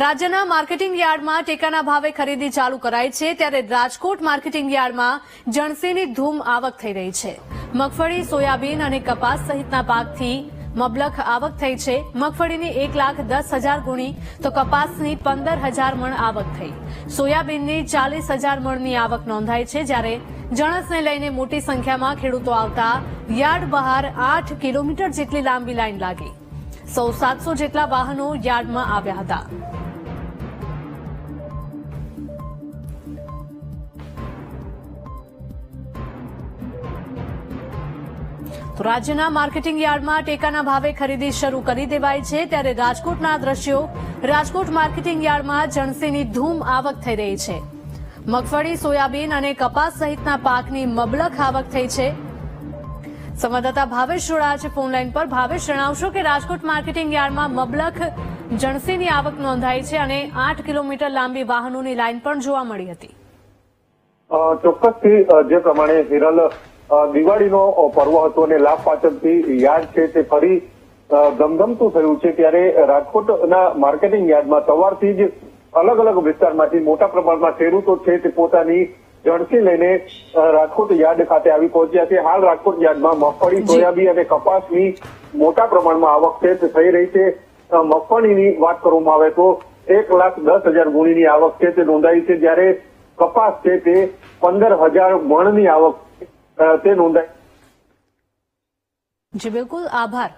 રાજ્યના માર્કેટિંગ યાર્ડમાં ટેકાના ભાવે ખરીદી ચાલુ કરાઈ છે ત્યારે રાજકોટ માર્કેટિંગ યાર્ડમાં જણસીની ધૂમ આવક થઈ રહી છે. મગફળી, સોયાબીન અને કપાસ સહિતના પાકથી મબલખ આવક થઈ છે. મગફળીની એક લાખ દસ હજાર ગુણી તો કપાસની પંદર હજાર મણ આવક થઈ. સોયાબીનની ચાલીસ હજાર મણની આવક નોંધાઈ છે જ્યારે જણસને લઈને મોટી સંખ્યામાં ખેડૂતો આવતા યાર્ડ બહાર આઠ કિલોમીટર જેટલી લાંબી લાઈન લાગી. સૌ સાતસો જેટલા વાહનો યાર્ડમાં આવ્યા હતા. રાજ્યના માર્કેટિંગ યાર્ડમાં ટેકાના ભાવે ખરીદી શરૂ કરી દેવાઈ છે ત્યારે રાજકોટના દ્રશ્યો, રાજકોટ માર્કેટિંગ યાર્ડમાં જણસીની ધૂમ આવક થઈ રહી છે. મગફળી, સોયાબીન અને કપાસ સહિતના પાકની મબલક આવક થઈ છે. સંવાદદાતા ભાવેશ જોડાયા છે ફોનલાઈન પર. ભાવેશ, જણાવશો કે રાજકોટ માર્કેટિંગ યાર્ડમાં મબલખ જણસીની આવક નોંધાઈ છે અને આઠ કિલોમીટર લાંબી વાહનોની લાઈન પણ જોવા મળી હતી. ચોક્કસથી જે પ્રમાણે હિરલ દિવાળીનો પર્વ હતો અને લાભ પાચનથી યાદ છે તે ફરી ધમધમતું થયું છે ત્યારે રાજકોટના માર્કેટિંગ યાર્ડમાં સવારથી જ અલગ અલગ વિસ્તારમાંથી મોટા પ્રમાણમાં ખેડૂતો છે તે પોતાની ઝડપી લઈને રાજકોટ યાર્ડ ખાતે આવી પહોંચ્યા છે. હાલ રાજકોટ યાર્ડમાં મગફળી. સોયાબીન અને કપાસની મોટા પ્રમાણમાં આવક છે તે થઈ રહી છે. મગફળીની વાત કરવામાં આવે તો એક લાખ દસ હજાર ગુણીની આવક છે તે નોંધાઈ છે. જ્યારે કપાસ છે તે પંદર હજાર મણની આવક તે નોંધાય. જી બિલકુલ. આભાર.